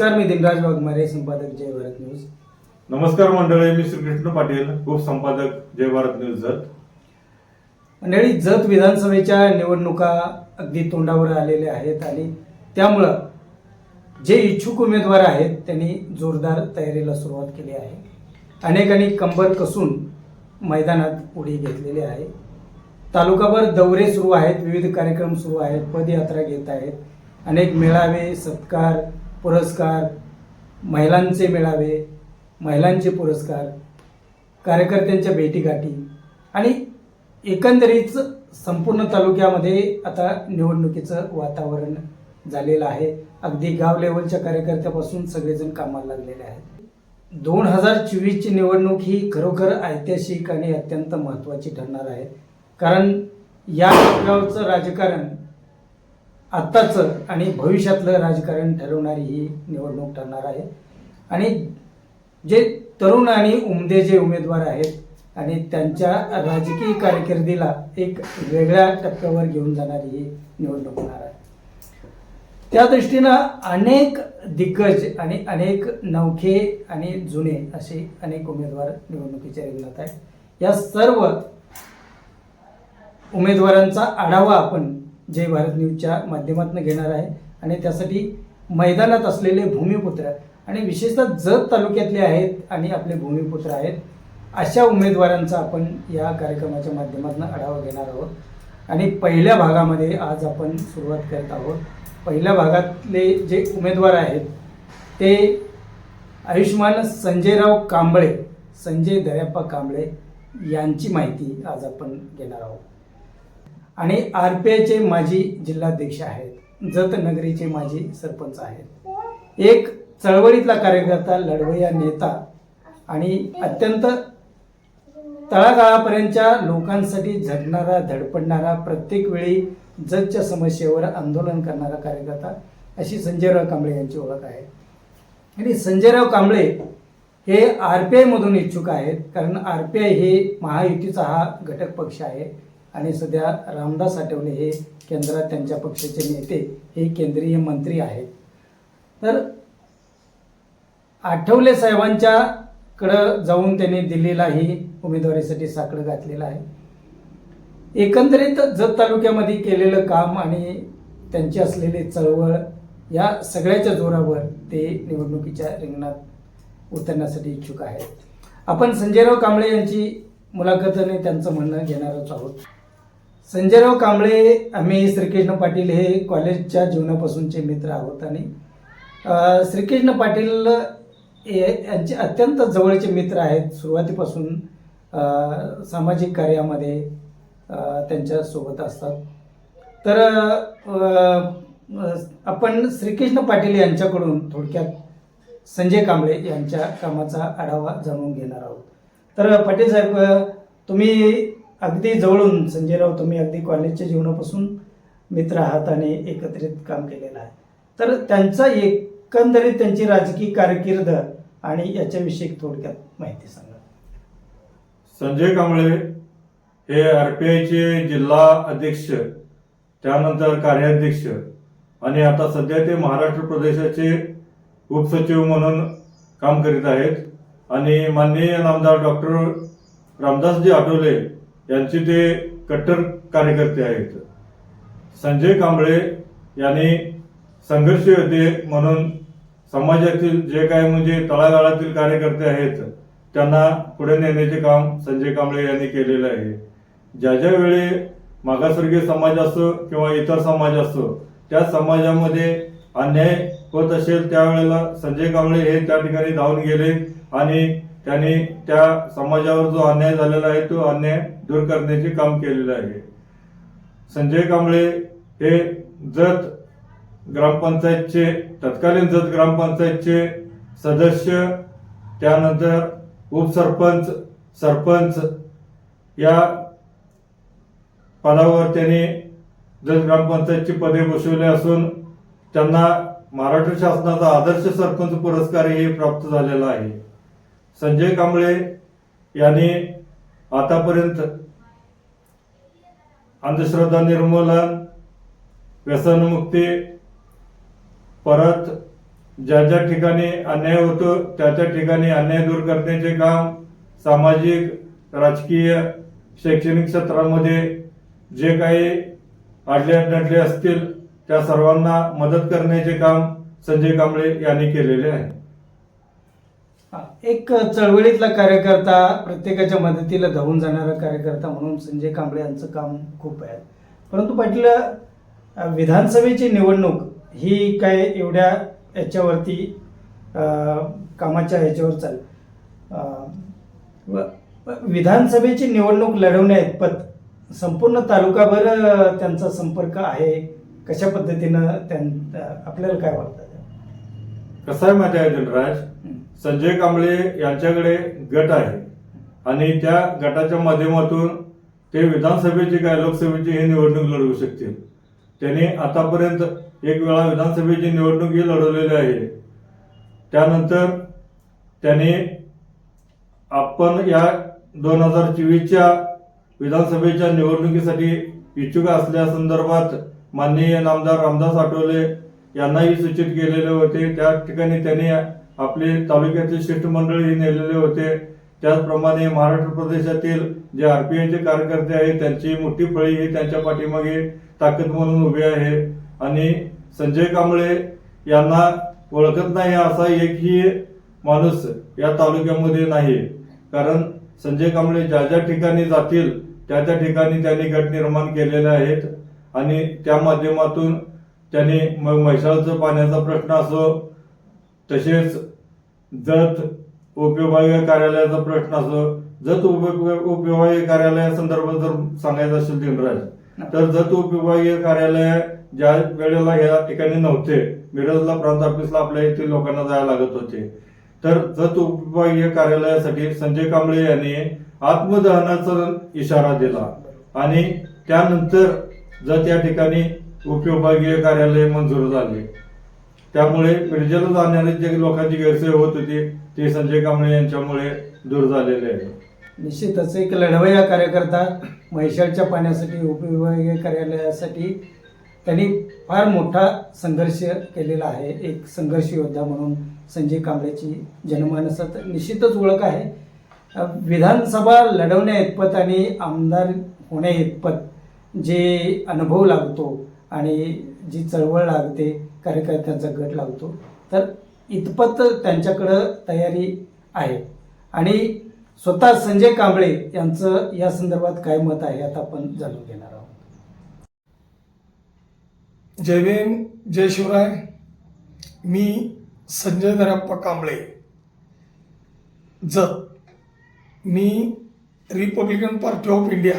नमस्कार मी दिनराज वाघमारे संपादक जय भारत न्यूज. नमस्कार मंडळी मी श्रीकृष्ण पाटील उपसंपादक जय भारत न्यूज जत. मंडळी जत विधानसभेच्या निवडणुका अगदी तोंडावर आलेल्या आहेत आणि त्यामुळं जे इच्छुक उमेदवार आहेत त्यांनी जोरदार तयारीला सुरुवात केली आहे. अनेकांनी कंबर कसून मैदानात उडी घेतलेली आहे. तालुकाभर दौरे सुरू आहेत विविध कार्यक्रम सुरू आहेत पदयात्रा घेत आहेत. अनेक मेळावे सत्कार पुरस्कार महिलांचे मेळावे महिलांचे पुरस्कार कार्यकर्त्यांच्या भेटीगाठी आणि एकंदरीत संपूर्ण तालुक्यामध्ये आता निवडणुकीचं वातावरण झालेलं आहे. अगदी गाव लेवलच्या कार्यकर्त्यापासून सगळेजण कामाला लागलेले आहेत. दोन हजार चोवीसची निवडणूक ही खरोखर ऐतिहासिक आणि अत्यंत महत्त्वाची ठरणार आहे. कारण या गावचं राजकारण आत्ताचं आणि भविष्यातलं राजकारण ठरवणारी ही निवडणूक ठरणार आहे. आणि जे तरुण आणि उमदे जे उमेदवार आहेत आणि त्यांच्या राजकीय कारकिर्दीला एक वेगळ्या टप्प्यावर घेऊन जाणारी ही निवडणूक होणार आहे. त्या दृष्टीनं अनेक दिग्गज आणि अनेक नवखे आणि जुने असे अनेक उमेदवार निवडणुकीच्या रिंगणात आहेत. या सर्व उमेदवारांचा आढावा आपण जय भारत न्यूजच्या माध्यमातून घेणार आहे. आणि त्यासाठी मैदानात असलेले भूमिपुत्र आणि विशेषतः जत तालुक्यातले आहेत आणि आपले भूमिपुत्र आहेत अशा उमेदवारांचा आपण या कार्यक्रमाच्या माध्यमातून आढावा घेणार आहोत. आणि पहिल्या भागामध्ये आज आपण सुरुवात करत आहोत. पहिल्या भागातले जे उमेदवार आहेत ते आयुष्मान संजयराव कांबळे संजय दर्याप्पा कांबळे यांची माहिती आज आपण घेणार आहोत. आणि आर पी आयचे माजी जिल्हाध्यक्ष आहेत जत नगरीचे माजी सरपंच आहेत. एक चळवळीतला कार्यकर्ता लढवय्या नेता आणि अत्यंत तळागाळापर्यंतच्या लोकांसाठी झडणारा धडपडणारा प्रत्येक वेळी जतच्या समस्येवर आंदोलन करणारा कार्यकर्ता अशी संजयराव कांबळे यांची ओळख आहे. आणि संजयराव कांबळे हे आर पी आयमधून इच्छुक आहेत कारण आर पी आय हे महायुतीचा हा घटक पक्ष आहे. आणि सध्या रामदास आठवले हे केंद्रात त्यांच्या पक्षाचे नेते हे केंद्रीय मंत्री आहेत. तर आठवले साहेबांच्या कडं जाऊन त्यांनी दिल्लीला ही उमेदवारीसाठी साकडं घातलेलं आहे. एकंदरीत जत तालुक्यामध्ये केलेलं काम आणि त्यांची असलेली चळवळ या सगळ्याच्या जोरावर ते निवडणुकीच्या रिंगणात उतरण्यासाठी इच्छुक आहेत. आपण संजयराव कांबळे यांची मुलाखत आणि त्यांचं म्हणणं घेणारच आहोत. संजयराव कांबळे आम्ही श्रीकृष्ण पाटील हे कॉलेजच्या जीवनापासूनचे मित्र आहोत आणि श्रीकृष्ण पाटील यांचे अत्यंत जवळचे मित्र आहेत. सुरुवातीपासून सामाजिक कार्यामध्ये त्यांच्यासोबत असतात. तर आपण श्रीकृष्ण पाटील यांच्याकडून थोडक्यात संजय कांबळे यांच्या कामाचा आढावा जाणून घेणार आहोत. तर पाटील साहेब तुम्ही अगदी जवळून संजयराव तुम्ही अगदी कॉलेजच्या जीवनापासून मित्र आहात आणि एकत्रित काम केलेलं आहे. तर त्यांचा एकंदरीत त्यांची राजकीय कारकीर्द आणि याच्याविषयी थोडक्यात माहिती सांगा. संजय कांबळे हे आर पी आयचे जिल्हा अध्यक्ष त्यानंतर कार्याध्यक्ष आणि आता सध्या ते महाराष्ट्र प्रदेशाचे उपसचिव म्हणून काम करीत आहेत. आणि माननीय नामदार डॉक्टर रामदासजी आठवले यांचे ते कट्टर कार्यकर्ते आहेत. संजय कांबळे यांनी संघर्ष होते म्हणून समाजातील जे काय म्हणजे तळागाळातील कार्यकर्ते आहेत त्यांना पुढे नेण्याचे काम संजय कांबळे यांनी केलेलं आहे. ज्या ज्या वेळी मागासवर्गीय समाज असो किंवा इतर समाज असो त्या समाजामध्ये अन्याय होत असेल त्यावेळेला संजय कांबळे हे त्या ठिकाणी धावून गेले आणि त्यांनी त्या समाजावर जो अन्याय झालेला आहे तो अन्याय दूर करण्याचे काम केलेलं आहे. संजय कांबळे हे जत ग्रामपंचायतचे तत्कालीन जत ग्रामपंचायतचे सदस्य त्यानंतर उपसरपंच सरपंच या पदावर त्यांनी जत ग्रामपंचायतची पदे बसवले असून त्यांना महाराष्ट्र शासनाचा आदर्श सरपंच पुरस्कारही प्राप्त झालेला आहे. संजय कांबळे यांनी आतापर्यंत अंधश्रद्धा निर्मूलन व्यसनमुक्ती परत ज्या ज्या ठिकाणी अन्याय होतो त्या त्या ठिकाणी अन्याय दूर करण्याचे काम सामाजिक राजकीय शैक्षणिक क्षेत्रामध्ये जे काही अडले नडले असतील त्या सर्वांना मदत करण्याचे काम संजय कांबळे यांनी केलेले आहे. एक चळवळीतला कार्यकर्ता प्रत्येकाच्या मदतीला धावून जाणारा कार्यकर्ता म्हणून संजय कांबळे यांचं काम खूप आहे. परंतु पाटील विधानसभेची निवडणूक ही काय एवढ्या याच्यावरती कामाच्या ह्याच्यावर चाल विधानसभेची निवडणूक लढवण्यात संपूर्ण तालुकाभर त्यांचा संपर्क आहे. कशा पद्धतीनं त्यां आपल्याला काय वाटतं? कसं आहे दिलराज हं. संजय कांबळे यांच्याकडे गट आहे. आणि त्या गटाच्या माध्यमातून ते विधानसभेची काय लोकसभेची ही निवडणूक लढवू शकतील. त्यांनी आतापर्यंत एक वेळा विधानसभेची निवडणूक ही लढवलेली आहे. त्यानंतर त्यांनी आपण या दोन हजार चोवीसच्या विधानसभेच्या निवडणुकीसाठी इच्छुक असल्यासंदर्भात माननीय नामदार रामदास आठवले यांनाही सूचित केलेले होते. त्या ठिकाणी त्यांनी आपले तालुक्यातील शिष्टमंडळी नेलेले होते. त्याचप्रमाणे महाराष्ट्र प्रदेशातील जे आर पी आयचे कार्यकर्ते आहेत त्यांची मोठी फळी ही त्यांच्या पाठीमागे ताकद म्हणून उभी आहे. आणि संजय कांबळे यांना ओळखत नाही असा एकही माणूस या तालुक्यामध्ये नाही. कारण संजय कांबळे ज्या ज्या ठिकाणी जातील त्या त्या ठिकाणी त्यांनी गट निर्माण केलेले आहेत. आणि त्या माध्यमातून त्यांनी मग म्हैसाळचं पाण्याचा प्रश्न असो तसेच जत उपविभागीय कार्यालयाचा प्रश्न असो जत उप- उपविभागीय कार्यालयासंदर्भात जर सांगायचं असेल दिनराज तर जत उपविभागीय कार्यालय ज्या वेळेला या ठिकाणी नव्हते मिरजला प्रांत ऑफिसला आपल्या येथील लोकांना जायला लागत होते तर जत उपविभागीय कार्यालयासाठी संजय कांबळे यांनी आत्मदहनाचा इशारा दिला आणि त्यानंतर जत या ठिकाणी उपविभागीय कार्यालय मंजूर झाले त्यामुळे मिरजेला जाणारे जे लोकांची गैरसोय होत होती ते संजय कांबळे यांच्यामुळे दूर झालेले आहे. निश्चितच एक लढवय्या कार्यकर्ता म्हैशाळच्या पाण्यासाठी उपविभागीय कार्यालयासाठी त्यांनी फार मोठा संघर्ष केलेला आहे. एक संघर्ष योद्धा म्हणून संजय कांबळेची जनमानसात निश्चितच ओळख आहे. विधानसभा लढवण्या इतपत आणि आमदार होण्या इतपत जे अनुभव लागतो आणि जी चळवळ लागते कार्यकर्त्यांचा गट लागतो तर इतपत त्यांच्याकडं तयारी आहे. आणि स्वतः संजय कांबळे यांचं या संदर्भात काय मत आहे आता आपण जाणून घेणार आहोत. जय भीम जय शिवराय. मी संजय दराप्पा कांबळे. जत. मी रिपब्लिकन पार्टी ऑफ इंडिया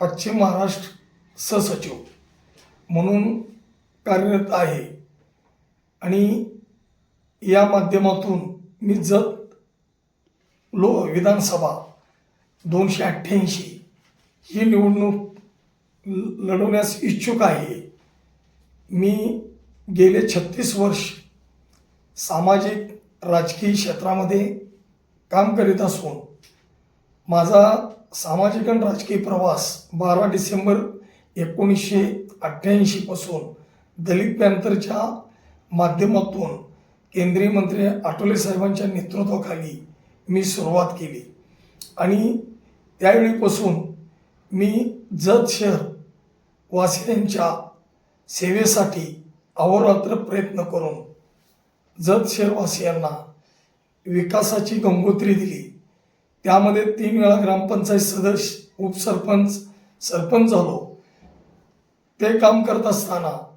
पश्चिम महाराष्ट्र सहसचिव. म्हणून कार्यरत आहे. आणि या माध्यमातून मी जत लो विधानसभा दोनशे अठ्ठ्याऐंशी ही निवडणूक लढवण्यास इच्छुक आहे. मी गेले छत्तीस वर्ष सामाजिक राजकीय क्षेत्रामध्ये काम करीत असून माझा सामाजिक आणि राजकीय प्रवास बारा डिसेंबर एकोणीसशे अठ्ठ्याऐंशीपासून दलित पॅंथरच्या माध्यमातून केंद्रीय मंत्री आठवले साहेबांच्या नेतृत्वाखाली मी सुरुवात केली. आणि त्यावेळीपासून मी जत शहर वासियांच्या सेवेसाठी अहोरात्र प्रयत्न करून जत शहरवासियांना विकासाची गंगोत्री दिली. त्यामध्ये तीन वेळा ग्रामपंचायत सदस्य उपसरपंच सरपंच झालो. ते काम करत असताना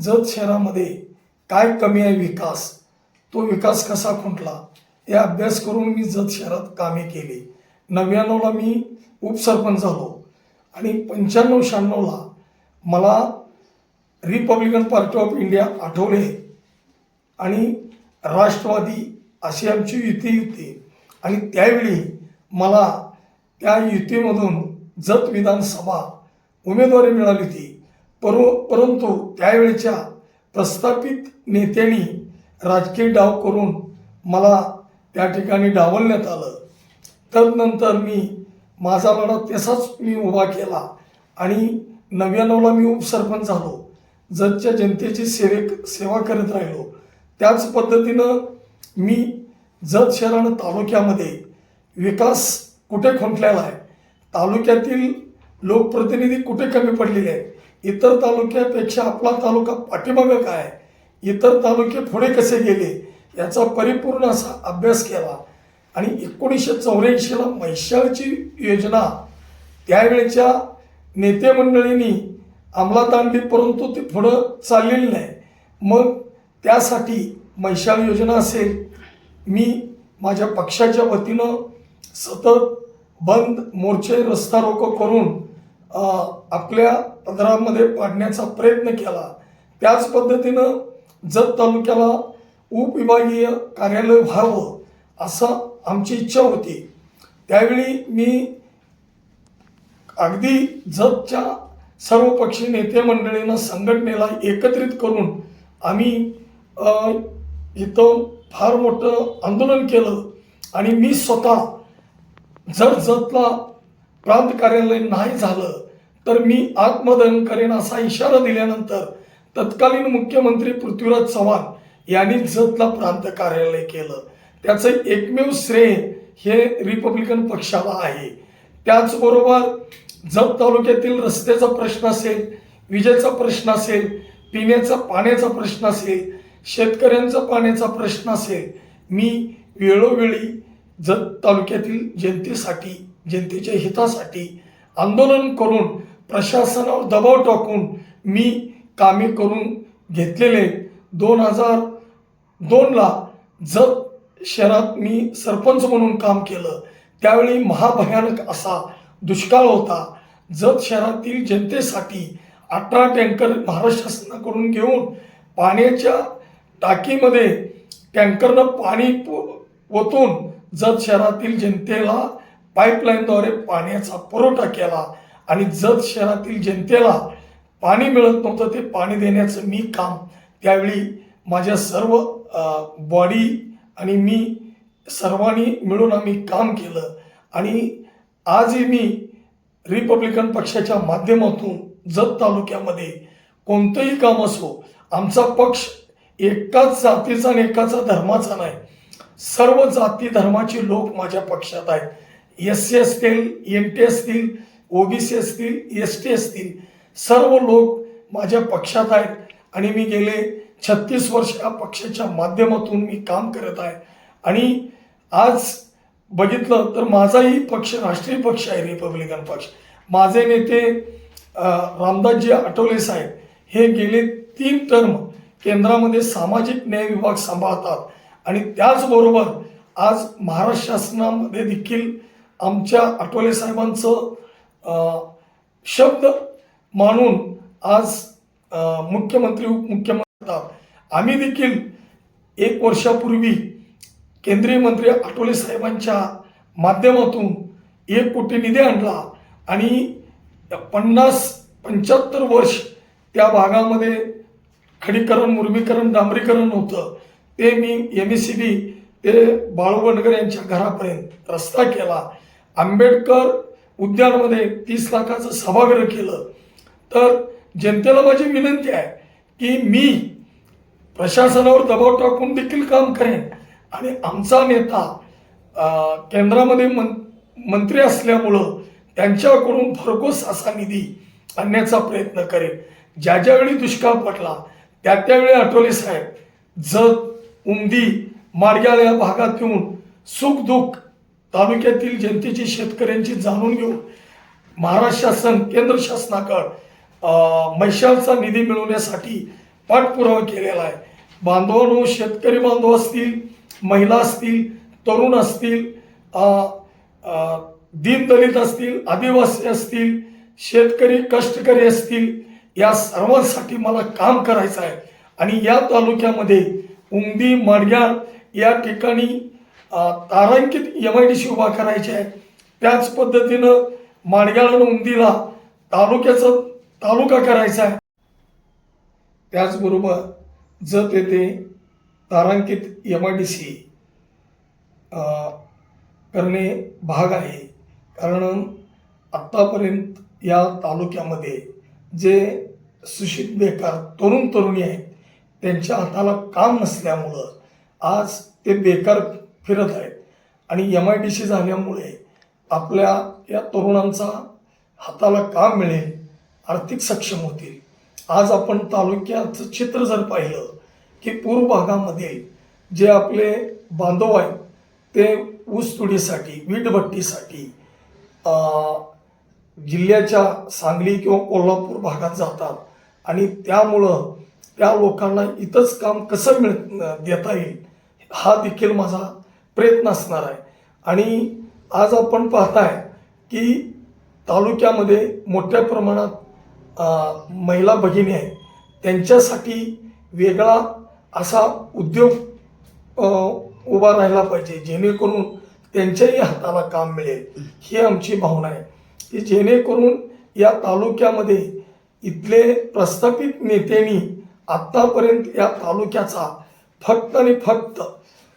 जत शहरामध्ये काय कमी आहे विकास? तो विकास कसा खुंटला? हे अभ्यास करून मी जत शहरात कामे केली. नव्याण्णवला मी उपसरपंच झालो. आणि पंच्याण्णव शहाण्णवला मला Republican party of India Athawale. आणि राष्ट्रवादी अशी आमची युती होती. आणि त्यावेळी मला त्या युतीमधून जत विधानसभा उमेदवारी मिळाली होती. पर परंतु त्यावेळच्या प्रस्थापित नेत्यांनी राजकीय डाव करून मला त्या ठिकाणी डावलण्यात आलं. तदनंतर मी माझा लढा तसाच मी उभा केला आणि नव्याण्णवला मी उपसरपंच झालो. जतच्या जनतेची सेवे सेवा करत राहिलो. त्याच पद्धतीनं मी जत शहर आणि तालुक्यामध्ये विकास कुठे खुंटलेला आहे? तालुक्यातील लोकप्रतिनिधी कुठे कमी पडलेले आहेत? इतर तालुक्यापेक्षा आपला तालुका पाठीमागं काय? इतर तालुके पुढे कसे गेले? याचा परिपूर्ण असा अभ्यास केला. आणि एकोणीसशे चौऱ्याऐंशीला म्हैशाळची योजना त्यावेळेच्या नेतेमंडळींनी अंमलात आणली परंतु ती पुढं चाललेली नाही. मग त्यासाठी मैशाळ योजना असेल. मी माझ्या पक्षाच्या वतीनं सतत बंद मोर्चे रस्ता रोको करून आपल्या पदरामध्ये पाडण्याचा प्रयत्न केला. त्याच पद्धतीनं जत तालुक्याला उपविभागीय कार्यालय व्हावं असं आमची इच्छा होती. त्यावेळी मी अगदी जतच्या सर्वपक्षी नेतेमंडळीनं नेते मंडळींना संघटनेला एकत्रित करून आम्ही इथं फार मोठं आंदोलन केलं आणि मी स्वतः जर जतला प्रांत कार्यालय नाही झालं तर मी आत्मदहन करेन असा इशारा दिल्यानंतर तत्कालीन मुख्यमंत्री पृथ्वीराज चव्हाण यांनी जतला प्रांत कार्यालय केलं. त्याचं एकमेव श्रेय हे रिपब्लिकन पक्षाला आहे. त्याचबरोबर जत तालुक्यातील रस्त्याचा प्रश्न असेल विजेचा प्रश्न असेल पिण्याचा पाण्याचा प्रश्न असेल शेतकऱ्यांचा पाण्याचा प्रश्न असेल मी वेळोवेळी जत तालुक्यातील जनतेसाठी जनतेच्या हितासाठी आंदोलन करून प्रशासनावर दबाव टाकून मी कामे करून घेतलेले. दोन हजार दोनला जत शहरात मी सरपंच म्हणून काम केलं. त्यावेळी महाभयानक असा दुष्काळ होता. जत शहरातील जनतेसाठी अठरा टँकर महाराष्ट्र शासनाकडून घेऊन पाण्याच्या टाकीमध्ये टँकरनं पाणी ओतून जत शहरातील जनतेला पाईपलाईनद्वारे पाण्याचा पुरवठा केला आणि जत शहरातील जनतेला पाणी मिळत नव्हतं ते पाणी देण्याचं मी काम त्यावेळी माझ्या सर्व बॉडी आणि मी सर्वांनी मिळून आम्ही काम केलं. आणि आजही मी रिपब्लिकन पक्षाच्या माध्यमातून जत तालुक्यामध्ये कोणतंही काम असो आमचा पक्ष एकाच जातीचा आणि एकाचा धर्माचा नाही. सर्व जाती धर्माचे लोक माझ्या पक्षात आहेत. एस सी असतील एम टी असतील ओबीसी असतील एस टी असतील सर्व लोक माझ्या पक्षात आहेत आणि मी गेले छत्तीस वर्ष या पक्षाच्या माध्यमातून मी काम करत आहे. आणि आज बघितलं तर माझाही पक्ष राष्ट्रीय पक्ष आहे रिपब्लिकन पक्ष. माझे नेते रामदासजी आठवले साहेब हे गेले तीन टर्म केंद्रामध्ये सामाजिक न्याय विभाग सांभाळतात. आणि त्याचबरोबर आज महाराष्ट्र शासनामध्ये देखील आमच्या आठवले साहेबांचं शब्द मानून आज मुख्यमंत्री उपमुख्यमंत्री होतात. आम्ही देखील एक वर्षापूर्वी केंद्रीय मंत्री आठवले साहेबांच्या माध्यमातून एक कोटी निधी आणला आणि पन्नास पंच्याहत्तर वर्ष त्या भागामध्ये खडीकरण मुरमीकरण डांबरीकरण होतं ते मी एम एस सी बी ते बाळू यांच्या घरापर्यंत रस्ता केला आंबेडकर उद्यानमध्ये तीस लाखाचं सभागृह केलं. तर जनतेला माझी विनंती आहे की मी प्रशासनावर दबाव टाकून देखील काम करेन. आणि आमचा नेता केंद्रामध्ये मं मंत्री असल्यामुळं त्यांच्याकडून भरघोस असा निधी आणण्याचा प्रयत्न करेन. ज्या ज्यावेळी दुष्काळ पडला त्या त्यावेळी आठवले साहेब जत उमदी माडग्याळ या भागात येऊन सुख दुःख तालुक्यातील जनतेची शेतकऱ्यांची जाणून घेऊन महाराष्ट्र शासन केंद्र शासनाकडं अं, निधी मिळवण्यासाठी पाठपुरावा केलेला आहे. बांधवांनो शेतकरी बांधव असतील महिला असतील तरुण असतील दीनदलित असतील आदिवासी असतील शेतकरी कष्टकरी असतील या सर्वांसाठी मला काम करायचं आहे. आणि या तालुक्यामध्ये उमदी माडग्याळ या ठिकाणी तारांकित एम आय डी सी उभा करायची आहे. त्याच पद्धतीनं माडग्याळ आणि तालुक्याचा तालुका करायचा आहे. त्याचबरोबर जत येथे तारांकित एम आय डी सी करणे भाग आहे. कारण आत्तापर्यंत या तालुक्यामध्ये जे सुशित बेकार तरुण तरुणी आहेत त्यांच्या हाताला काम नसल्यामुळं आज ते बेकार फिरत आहेत. आणि एम आय डी सी झाल्यामुळे आपल्या या तरुणांचा हाताला काम मिळेल आर्थिक सक्षम होतील. आज आपण तालुक्याचं चित्र जर पाहिलं की पूर्व भागामध्ये जे आपले बांधव आहेत ते ऊसतुडीसाठी वीटभट्टीसाठी जिल्ह्याच्या सांगली किंवा कोल्हापूर भागात जातात. आणि त्यामुळं त्या लोकांना इथंच काम कसं मिळ देता येईल हा देखील माझा प्रयत्न असणार आहे. आणि आज आपण पाहताय की तालुक्यामध्ये मोठ्या प्रमाणात महिला भगिनी आहेत. त्यांच्यासाठी वेगळा असा उद्योग उभा राहिला पाहिजे जेणेकरून त्यांच्याही हाताला काम मिळेल. ही आमची भावना आहे. की जेणेकरून या तालुक्यामध्ये इथले प्रस्थापित नेत्यांनी आत्तापर्यंत या तालुक्याचा फक्त आणि फक्त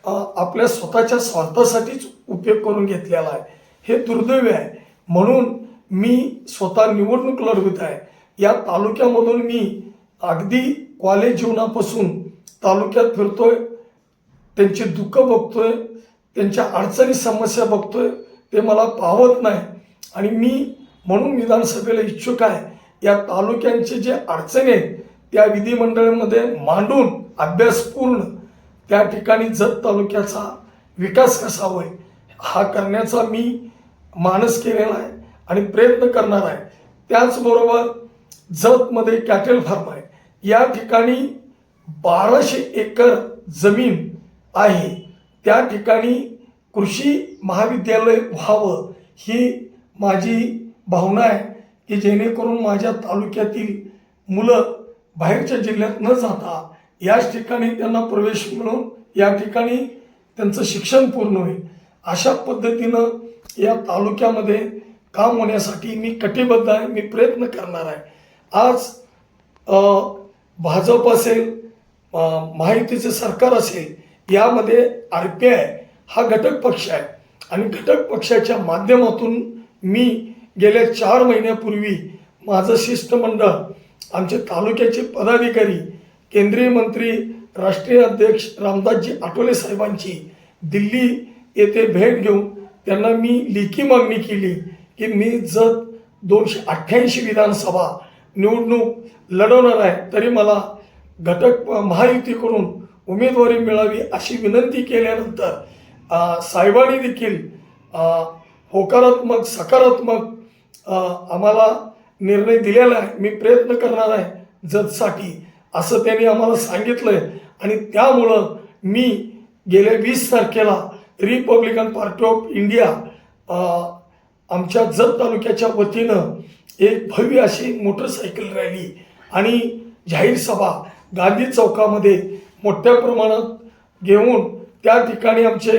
आपल्या स्वतःच्या स्वार्थासाठीच उपयोग करून घेतलेला आहे. हे दुर्दैव आहे. म्हणून मी स्वतः निवडणूक लढवित आहे. या तालुक्यामधून मी अगदी कॉलेज जीवनापासून तालुक्यात फिरतोय. त्यांची दुःख बघतोय. त्यांच्या अडचणी समस्या बघतोय. ते मला पावत नाही. आणि मी म्हणून विधानसभेला इच्छुक आहे. या तालुक्यांचे जे अडचणी आहेत त्या विधिमंडळामध्ये मांडून अभ्यासपूर्ण त्या ठिकाणी जत तालुक्याचा विकास कसा होय हा करण्याचा मी मानस केलेला आहे आणि प्रयत्न करणार आहे. त्याचबरोबर जतमध्ये कॅटल फार्म आहे. या ठिकाणी बाराशे एकर जमीन आहे. त्या ठिकाणी कृषी महाविद्यालय व्हावं ही माझी भावना आहे की जेणेकरून माझ्या तालुक्यातील मुलं बाहेरच्या जिल्ह्यात न जाता याच ठिकाणी त्यांना प्रवेश मिळून या ठिकाणी त्यांचं शिक्षण पूर्ण होईल. अशा पद्धतीनं या तालुक्यामध्ये काम होण्यासाठी मी कटिबद्ध आहे मी प्रयत्न करणार आहे. आज भाजप असेल अ, महायुतीचे सरकार असेल यामध्ये आर पी आय हा घटक पक्ष आहे. आणि घटक पक्षाच्या माध्यमातून मी गेल्या चार महिन्यापूर्वी माझं शिष्टमंडळ आमचे तालुक्याचे पदाधिकारी केंद्रीय मंत्री राष्ट्रीय अध्यक्ष रामदासजी आठवले साहेबांची दिल्ली येथे भेट घेऊन त्यांना मी लेखी मागणी केली की मी जत दोनशे अठ्ठ्याऐंशी विधानसभा निवडणूक लढवणार आहे तरी मला घटक महायुतीकडून उमेदवारी मिळावी अशी विनंती केल्यानंतर साहेबांनी देखील होकारात्मक सकारात्मक आम्हाला निर्णय दिलेला आहे. मी प्रयत्न करणार आहे जतसाठी. असं त्यांनी आम्हाला सांगितलंय. आणि त्यामुळं मी गेल्या वीस तारखेला रिपब्लिकन पार्टी ऑफ इंडिया आमच्या जत तालुक्याच्या वतीनं एक भव्य अशी मोटरसायकल रॅली आणि जाहीर सभा गांधी चौकामध्ये मोठ्या प्रमाणात घेऊन त्या ठिकाणी आमचे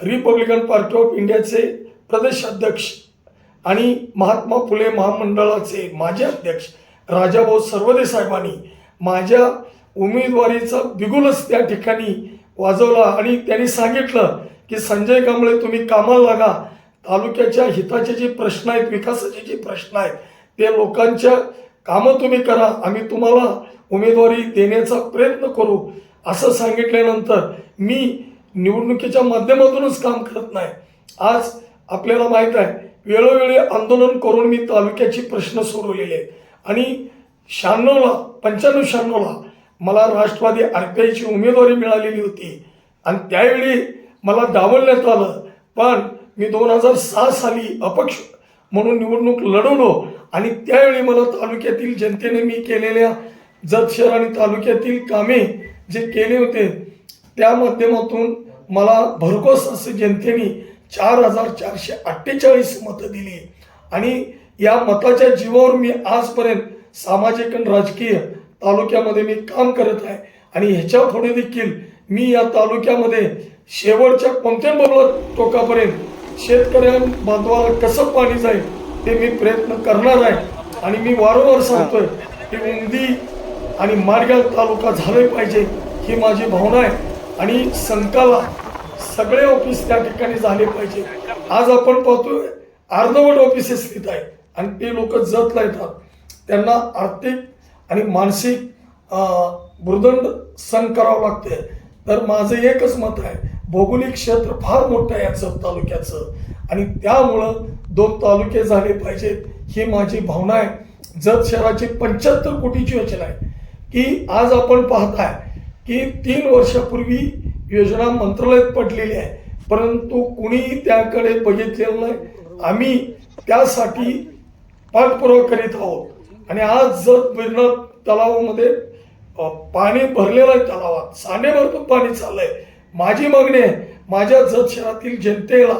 रिपब्लिकन पार्टी ऑफ इंडियाचे प्रदेशाध्यक्ष आणि महात्मा फुले महामंडळाचे माजी अध्यक्ष राजाभाऊ सर्वदे साहेबांनी माझ्या उमेदवारीचा बिगुलच त्या ठिकाणी वाजवला आणि त्यांनी सांगितलं की संजय कांबळे तुम्ही कामाला लागा. तालुक्याच्या हिताचे जे प्रश्न आहेत विकासाचे जे प्रश्न आहेत ते लोकांच्या कामं तुम्ही करा. आम्ही तुम्हाला उमेदवारी देण्याचा प्रयत्न करू. असं सांगितल्यानंतर मी निवडणुकीच्या माध्यमातूनच काम करत नाही. आज आपल्याला माहीत आहे वेळोवेळी आंदोलन करून मी तालुक्याचे प्रश्न सोडवलेले आहेत. आणि शहाण्णवला पंच्याण्णव शहाण्णवला मला राष्ट्रवादी आरपीआयची उमेदवारी मिळालेली होती. आणि त्यावेळी मला डावलण्यात आलं. पण मी दोन हजार सहा साली अपक्ष म्हणून निवडणूक लढवलो. आणि त्यावेळी मला तालुक्यातील जनतेने मी केलेल्या जत शहर आणि तालुक्यातील कामे जे केले होते त्या माध्यमातून मला भरघोस असे जनतेने चार हजार चारशे अठ्ठेचाळीस मतं दिली. आणि या मताच्या जीवावर मी आजपर्यंत सामाजिक आणि राजकीय तालुक्यामध्ये मी काम करत आहे. आणि ह्याच्या पुढे देखील मी या तालुक्यामध्ये शेवटच्या कोणत्या बरोबर टोकापर्यंत शेतकऱ्या बांधवाला कसं पाणी जाईल ते मी प्रयत्न करणार आहे. आणि मी वारंवार सांगतोय की उंदी आणि माडगाव तालुका झाले पाहिजे ही माझी भावना आहे. आणि संकाला सगळे ऑफिस त्या ठिकाणी झाले पाहिजे. आज आपण पाहतोय अर्धवट ऑफिसेस स्थित आहेत. आणि ते लोक जतला येतात त्यांना आर्थिक आणि मानसिक भूर्दंड सहन करावं लागते तर माझं एकच मत आहे भौगोलिक क्षेत्र फार मोठं आहे याचं तालुक्याचं. आणि त्यामुळं दोन तालुके झाले पाहिजेत ही माझी भावना आहे. जत शहराची पंच्याहत्तर कोटीची योजना आहे. की आज आपण पाहताय की तीन वर्षापूर्वी योजना मंत्रालयात पडलेली आहे. परंतु कुणीही त्याकडे बघितलेलं नाही. आम्ही त्यासाठी पाठपुरावा करीत आहोत. आणि आज जर बिरणा तलावामध्ये पाणी भरलेलं आहे तलावात सांडेभरपूर पाणी चाललंय. माझी मागणी आहे माझ्या जत शहरातील जनतेला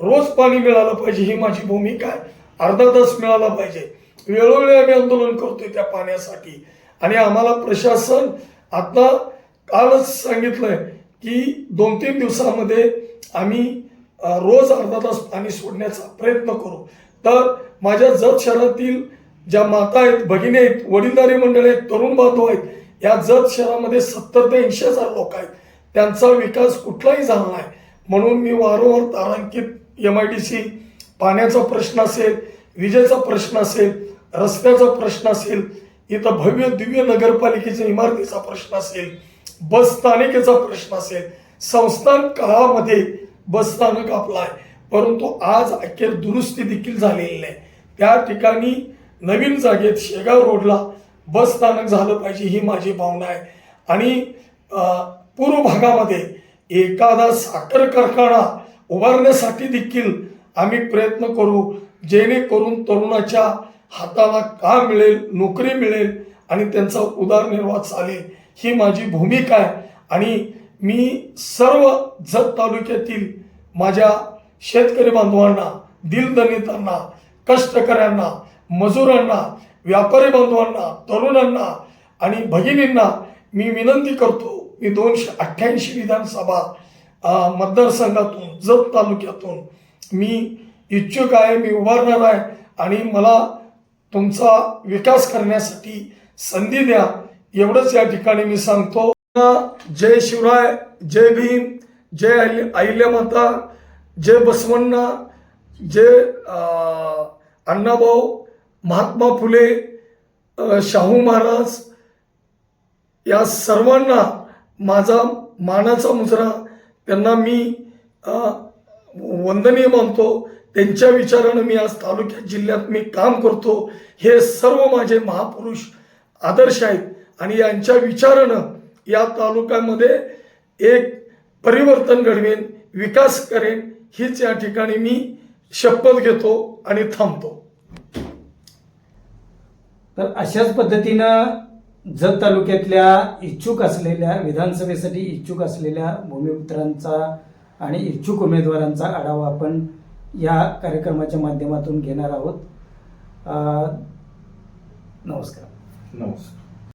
रोज पाणी मिळालं पाहिजे ही माझी भूमिका आहे. अर्धा तास मिळाला पाहिजे. वेळोवेळी आम्ही आंदोलन करतोय त्या पाण्यासाठी. आणि आम्हाला प्रशासन आता कालच सांगितलंय की दोन तीन दिवसामध्ये आम्ही रोज अर्धा तास पाणी सोडण्याचा प्रयत्न करू. तर माझ्या जत शहरातील ज्या माता आहेत भगिनी आहेत वडीलधारी मंडळी आहेत तरुण बांधव आहेत या जत शहरामध्ये सत्तर ते ऐंशी हजार लोक आहेत. त्यांचा विकास कुठलाही झाला नाही. म्हणून मी वारंवार तारांकित एम आय डी सी पाण्याचा प्रश्न असेल विजेचा प्रश्न असेल रस्त्याचा प्रश्न असेल इथं भव्य दिव्य नगरपालिकेच्या इमारतीचा प्रश्न असेल बस स्थानकेचा प्रश्न असेल संस्थान काळामध्ये बस स्थानक आपला आहे. परंतु आज अखेर दुरुस्ती देखील झालेली नाही. त्या ठिकाणी नवीन जागेत शेगाव रोडला बस स्थानक झालं पाहिजे ही माझी भावना आहे. आणि पूर्व भागामध्ये एखादा साखर कारखाना उभारण्यासाठी देखील आम्ही प्रयत्न करू जेणेकरून तरुणाच्या हाताला काम मिळेल नोकरी मिळेल आणि त्यांचा उदारनिर्वाह चालेल ही माझी भूमिका आहे. आणि मी सर्व जत तालुक्यातील माझ्या शेतकरी बांधवांना दिलदलितांना कष्टकऱ्यांना मजुरांना व्यापारी बांधवांना तरुणांना आणि भगिनींना मी विनंती करतो मी दोनशे अठ्ठ्याऐंशी विधानसभा मतदारसंघातून जत तालुक्यातून मी इच्छुक आहे मी उभारणार आहे आणि मला तुमचा विकास करण्यासाठी संधी द्या. एवढंच या ठिकाणी मी सांगतो. जय शिवराय जय भीम जय अहिल्या माता जय बसवण्णा जय अण्णाभाऊ महात्मा फुले शाहू महाराज या सर्वांना माझा मानाचा मुजरा. त्यांना मी वंदनीय मानतो. त्यांच्या विचारानं मी आज तालुक्यात जिल्ह्यात मी काम करतो. हे सर्व माझे महापुरुष आदर्श आहेत. आणि यांच्या विचारानं या तालुक्यामध्ये एक परिवर्तन घडवेन विकास करेन हीच या ठिकाणी मी शपथ घेतो आणि थांबतो. तर अशाच पद्धतीनं जत तालुक्यातल्या इच्छुक असलेल्या विधानसभेसाठी इच्छुक असलेल्या भूमिपुत्रांचा आणि इच्छुक उमेदवारांचा आढावा आपण या कार्यक्रमाच्या माध्यमातून घेणार आहोत. नमस्कार. नमस्कार.